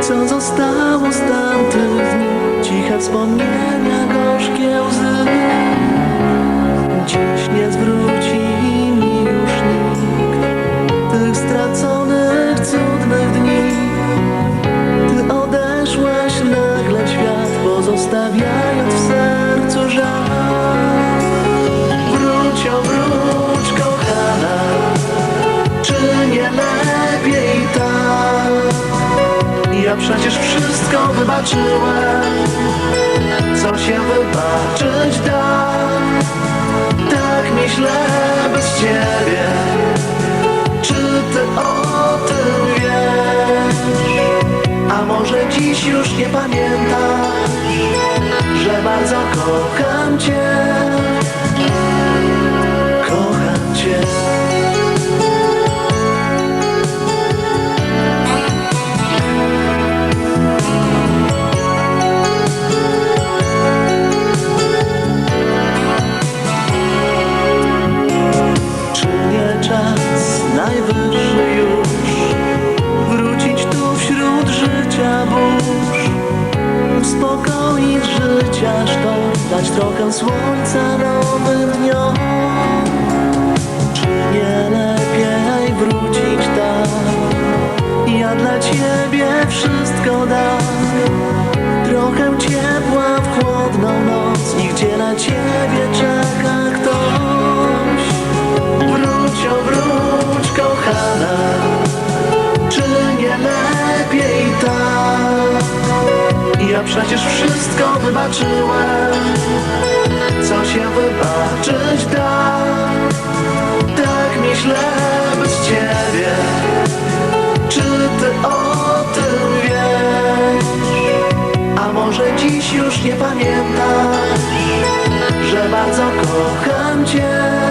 Co zostało z tamtych dni Ciche wspomnienia, gorzkie łzy. Dziś nie zwróci mi już nikt. Tych straconych, Ja przecież wszystko wybaczyłem. Co się wybaczyć da? Tak myślę bez ciebie. Czy ty o tym wiesz? A może dziś już nie pamiętasz Że bardzo kocham cię Dać trochę słońca nowym dniom. Czy nie lepiej wrócić tam? Ja dla ciebie wszystko dam. Trochę ciepła w chłodną noc. Nigdzie na ciebie Ja przecież wszystko wybaczyłem. Co się wybaczyć da? Tak myślę bez ciebie. Czy ty o tym wiesz? A może dziś już nie pamiętasz Że bardzo kocham cię